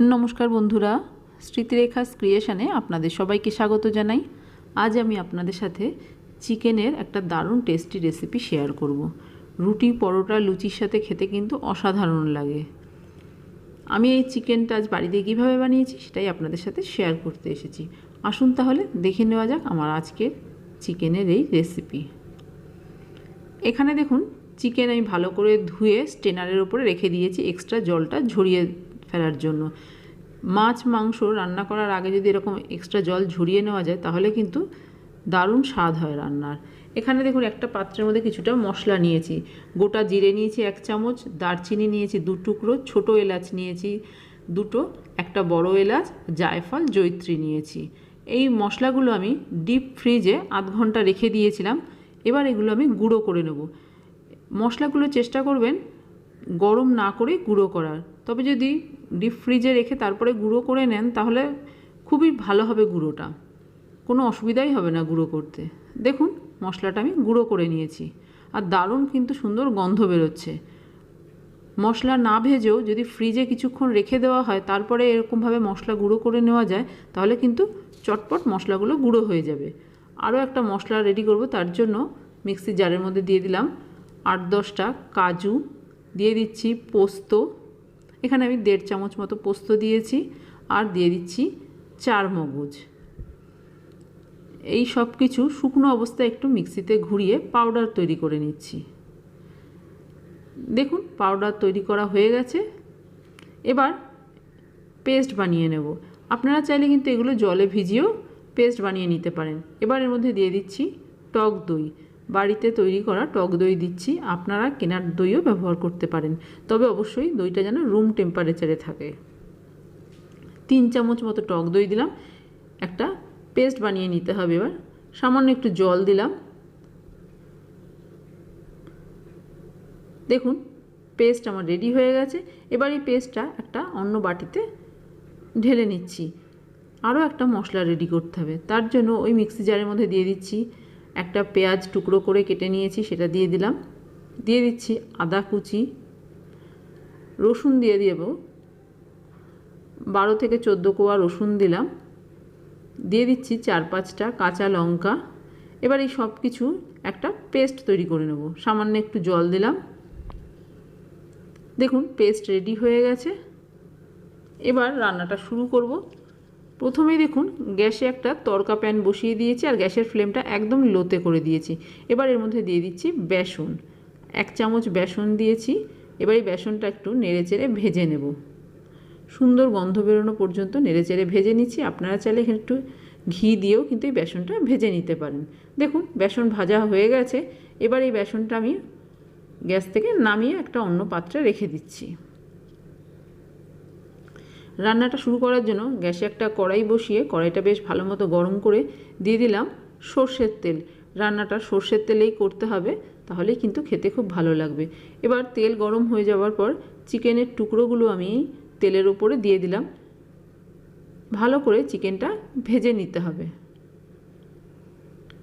নমস্কার বন্ধুরা, স্মৃতিরেখাস ক্রিয়েশানে আপনাদের সবাইকে স্বাগত জানাই। আজ আমি আপনাদের সাথে চিকেনের একটা দারুণ টেস্টি রেসিপি শেয়ার করব। রুটি, পরোটা, লুচির সাথে খেতে কিন্তু অসাধারণ লাগে। আমি এই চিকেনটা আজ বাড়িতে কীভাবে বানিয়েছি সেটাই আপনাদের সাথে শেয়ার করতে এসেছি। আসুন তাহলে দেখে নেওয়া যাক আমার আজকের চিকেনের এই রেসিপি। এখানে দেখুন, চিকেন আমি ভালো করে ধুয়ে স্টেনারের ওপরে রেখে দিয়েছি, এক্সট্রা জলটা ঝরিয়ে ফেলার জন্য। মাছ, মাংস রান্না করার আগে যদি এরকম এক্সট্রা জল ঝরিয়ে নেওয়া যায়, তাহলে কিন্তু দারুণ স্বাদ হয় রান্নার। এখানে দেখুন, একটা পাত্রের মধ্যে কিছুটা মশলা নিয়েছি। গোটা জিরে নিয়েছি এক চামচ, দারচিনি নিয়েছি দু টুকরো, ছোটো এলাচ নিয়েছি দুটো, একটা বড় এলাচ, জায়ফল জৈত্রী নিয়েছি। এই মশলাগুলো আমি ডিপ ফ্রিজে আধ ঘণ্টা রেখে দিয়েছিলাম। এবার এগুলো আমি গুঁড়ো করে নেব। মশলাগুলো চেষ্টা করবেন গরম না করে গুঁড়ো করার। তবে যদি ডিপ ফ্রিজে রেখে তারপরে গুঁড়ো করে নেন, তাহলে খুবই ভালো হবে গুঁড়োটা। কোনো অসুবিধাই হবে না গুঁড়ো করতে। দেখুন, মশলাটা আমি গুঁড়ো করে নিয়েছি। আর দারুণ কিন্তু সুন্দর গন্ধ বেরোচ্ছে। মশলা না ভেজেও যদি ফ্রিজে কিছুক্ষণ রেখে দেওয়া হয়, তারপরে এরকমভাবে মশলা গুঁড়ো করে নেওয়া যায়, তাহলে কিন্তু চটপট মশলাগুলো গুঁড়ো হয়ে যাবে। আরও একটা মশলা রেডি করব, তার জন্য মিক্সি জারের মধ্যে দিয়ে দিলাম আট দশটা কাজু, দিয়ে দিচ্ছি পোস্ত এখানে আমি দেড় চামচ মতো পোস্ত দিয়েছি আর দিয়ে দিচ্ছি চার মগজ। এই সব কিছু শুকনো অবস্থায় একটু মিক্সিতে ঘুরিয়ে পাউডার তৈরি করে নিচ্ছি। দেখুন, পাউডার তৈরি করা হয়ে গেছে। এবার পেস্ট বানিয়ে নেব। আপনারা চাইলে কিন্তু এগুলো জলে ভিজিয়েও পেস্ট বানিয়ে নিতে পারেন। এবার এর মধ্যে দিয়ে দিচ্ছি টক দই। বাড়িতে তৈরি করা টক দই দিচ্ছি। আপনারা কেনার দইও ব্যবহার করতে পারেন। তবে অবশ্যই দইটা যেন রুম টেম্পারেচারে থাকে। তিন চামচ মতো টক দই দিলাম। একটা পেস্ট বানিয়ে নিতে হবে এবার। সামান্য একটু জল দিলাম। দেখুন, পেস্ট আমার রেডি হয়ে গেছে। এবার এই পেস্টটা একটা অন্য বাটিতে ঢেলে নিচ্ছি। আরও একটা মশলা রেডি করতে হবে। তার জন্য ওই মিক্সি জারের মধ্যে দিয়ে দিচ্ছি একটা পেঁয়াজ টুকরো করে কেটে নিয়েছি, সেটা দিয়ে দিলাম। দিয়ে দিচ্ছি আদা কুচি, রসুন দিয়ে দেব। বারো থেকে চোদ্দ কোয়া রসুন দিলাম। দিয়ে দিচ্ছি চার পাঁচটা কাঁচা লঙ্কা। এবার এই সব কিছু একটা পেস্ট তৈরি করে নেব। সামান্য একটু জল দিলাম। দেখুন, পেস্ট রেডি হয়ে গেছে। এবার রান্নাটা শুরু করব। প্রথমেই দেখুন, গ্যাসে একটা তরকা প্যান বসিয়ে দিয়েছি আর গ্যাসের ফ্লেমটা একদম লোতে করে দিয়েছি। এবার এর মধ্যে দিয়ে দিচ্ছি বেসন। এক চামচ বেসন দিয়েছি, এবার এই বেসনটা একটু নেড়েচেড়ে ভেজে নেব। সুন্দর গন্ধ বেরোনো পর্যন্ত নেড়েচেড়ে ভেজে নিচ্ছি। আপনারা চাইলে এখানে একটু ঘি দিয়েও কিন্তু এই বেসনটা ভেজে নিতে পারেন। দেখুন, বেসন ভাজা হয়ে গেছে। এবার এই বেসনটা আমি গ্যাস থেকে নামিয়ে একটা অন্য পাত্রে রেখে দিচ্ছি। রান্নাটা শুরু করার জন্য গ্যাসে একটা কড়াই বসিয়ে কড়াইটা বেশ ভালো মতো গরম করে দিয়ে দিলাম সর্ষের তেল। রান্নাটা সর্ষের তেলেই করতে হবে তাহলে কিন্তু খেতে খুব ভালো লাগবে। এবার তেল গরম হয়ে যাওয়ার পর চিকেনের টুকরোগুলো আমি তেলের ওপরে দিয়ে দিলাম। ভালো করে চিকেনটা ভেজে নিতে হবে।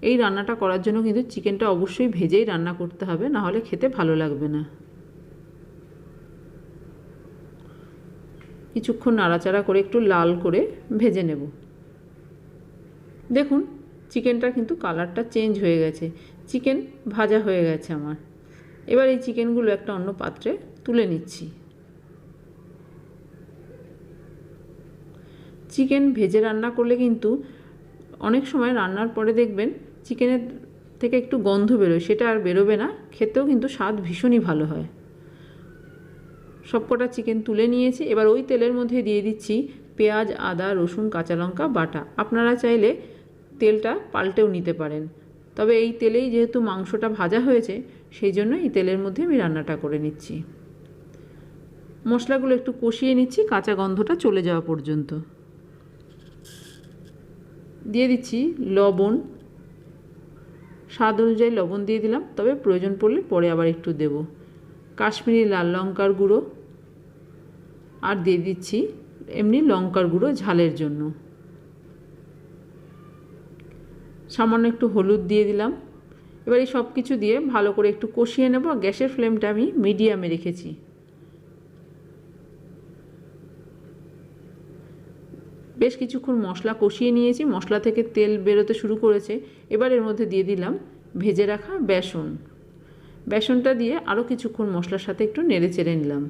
এই রান্নাটা করার জন্য কিন্তু চিকেনটা অবশ্যই ভেজেই রান্না করতে হবে না হলে খেতে ভালো লাগবে না। কিছুক্ষণ নাড়াচাড়া করে, একটু লাল করে ভেজে নেব। দেখুন চিকেনটা কিন্তু কালারটা চেঞ্জ হয়ে গেছে। চিকেন ভাজা হয়ে গেছে আমার। এবার এই চিকেনগুলো একটা অন্য পাত্রে তুলে নিচ্ছি। চিকেন ভেজে রান্না করলে কিন্তু অনেক সময় রান্নার পরে দেখবেন চিকেনের থেকে একটু গন্ধ বেরোয়, সেটা আর বেরোবে না। খেতেও কিন্তু স্বাদ ভীষণই ভালো হয়। সবকটা চিকেন তুলে নিয়েছি। এবার ওই তেলের মধ্যে দিয়ে দিচ্ছি পেঁয়াজ, আদা, রসুন, কাঁচা লঙ্কা, বাটা। আপনারা চাইলে তেলটা পাল্টেও নিতে পারেন। তবে এই তেলেই যেহেতু মাংসটা ভাজা হয়েছে, সেই জন্য এই তেলের মধ্যে আমি রান্নাটা করে নিচ্ছি। মশলাগুলো একটু কষিয়ে নিচ্ছি, কাঁচা গন্ধটা চলে যাওয়া পর্যন্ত। দিয়ে দিচ্ছি লবণ। স্বাদ অনুযায়ী লবণ দিয়ে দিলাম, তবে প্রয়োজন পড়লে পরে আবার একটু দেব। কাশ্মীরি লাল লঙ্কার গুঁড়ো। আর দিয়ে দিচ্ছি এমনি লঙ্কার গুঁড়ো ঝালের জন্য। সামান্য একটু হলুদ দিয়ে দিলাম। এবার এই সব কিছু দিয়ে ভালো করে একটু কষিয়ে নেব। গ্যাসের ফ্লেমটা আমি মিডিয়ামে রেখেছি। বেশ কিছুক্ষণ মশলা কষিয়ে নিয়েছি। মশলা থেকে তেল বেরোতে শুরু করেছে। এবার এর মধ্যে দিয়ে দিলাম ভেজে রাখা বেসন। বেসনটা দিয়ে আরও কিছুক্ষণ মশলার সাথে একটু নেড়ে চেড়ে নিলাম।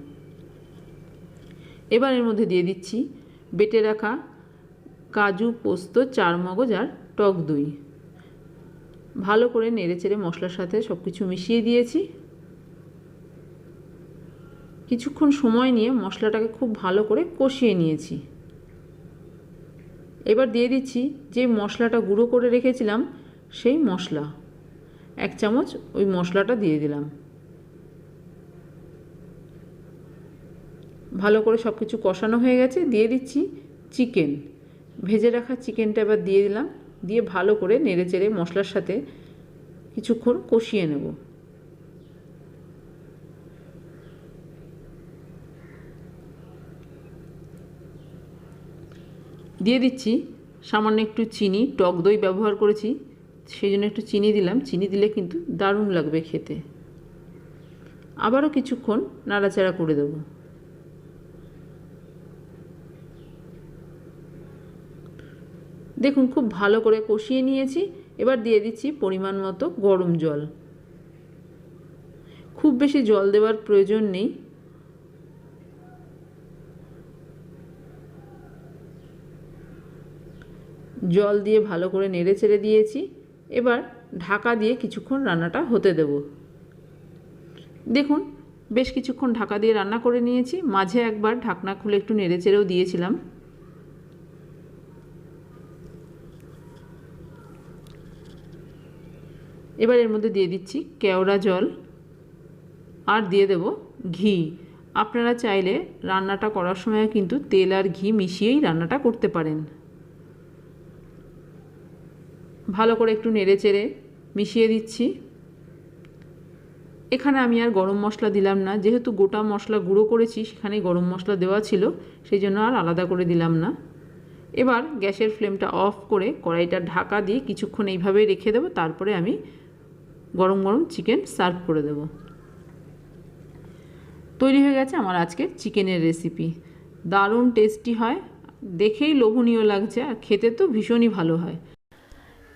এবার এর মধ্যে দিয়ে দিচ্ছি বেটে রাখা কাজু, পোস্ত, চার মগজ আর টক দই। ভালো করে নেড়ে চেড়ে মশলার সাথে সব কিছু মিশিয়ে দিয়েছি। কিছুক্ষণ সময় নিয়ে মশলাটাকে খুব ভালো করে কষিয়ে নিয়েছি। এবার দিয়ে দিচ্ছি যে মশলাটা গুঁড়ো করে রেখেছিলাম সেই মশলা। এক চামচ ওই মশলাটা দিয়ে দিলাম। ভালো করে সব কিছু কষানো হয়ে গেছে, দিয়ে দিচ্ছি চিকেন। ভেজে রাখা চিকেনটা এবার দিয়ে দিলাম, দিয়ে ভালো করে নেড়ে চেড়ে মশলার সাথে কিছুক্ষণ কষিয়ে নেব। দিয়ে দিচ্ছি সামান্য একটু চিনি, টক দই ব্যবহার করেছি, সেই জন্য একটু চিনি দিলাম। চিনি দিলে কিন্তু দারুণ লাগবে খেতে। আবারও কিছুক্ষণ নাড়াচাড়া করে দেবো। দেখুন, খুব ভালো করে কষিয়ে নিয়েছি। এবার দিয়ে দিচ্ছি পরিমাণ মতো গরম জল। খুব বেশি জল দেওয়ার প্রয়োজন নেই। জল দিয়ে ভালো করে নেড়ে চেড়ে দিয়েছি। এবার ঢাকা দিয়ে কিছুক্ষণ রান্নাটা হতে দেব। দেখুন, বেশ কিছুক্ষণ ঢাকা দিয়ে রান্না করে নিয়েছি। মাঝে একবার ঢাকনা খুলে একটু নেড়ে চেড়েও দিয়েছিলাম। এবার এর মধ্যে দিয়ে দিচ্ছি কেওড়া জল আর দিয়ে দেব ঘি। আপনারা চাইলে রান্নাটা করার সময় কিন্তু তেল আর ঘি মিশিয়েই রান্নাটা করতে পারেন। ভালো করে একটু নেড়ে চেড়ে মিশিয়ে দিচ্ছি। এখানে আমি আর গরম মশলা দিলাম না। যেহেতু গোটা মশলা গুঁড়ো করেছি সেখানে গরম মশলা দেওয়া ছিল সেই জন্য আর আলাদা করে দিলাম না। এবার গ্যাসের ফ্লেমটা অফ করে কড়াইটা ঢাকা দিয়ে কিছুক্ষণ এইভাবেই রেখে দেবো। তারপরে আমি গরম গরম চিকেন সার্ভ করে দেব। তৈরি হয়ে গেছে আমার আজকে চিকেনের রেসিপি। দারুণ টেস্টি হয়, দেখেই লোভনীয় লাগছে আর খেতে তো ভীষণই ভালো হয়।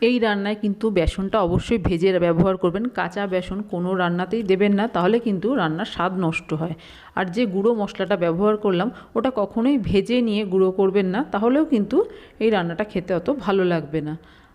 এই রান্নায় কিন্তু বেসনটা অবশ্যই ভেজে ব্যবহার করবেন, কাঁচা বেসন কোনো রান্নাতেই দেবেন না, তাহলে কিন্তু রান্নার স্বাদ নষ্ট হয়। আর যে গুঁড়ো মশলাটা ব্যবহার করলাম, ওটা কখনোই ভেজে নিয়ে গুঁড়ো করবেন না, তাহলেও কিন্তু এই রান্নাটা খেতে অত ভালো লাগবে না।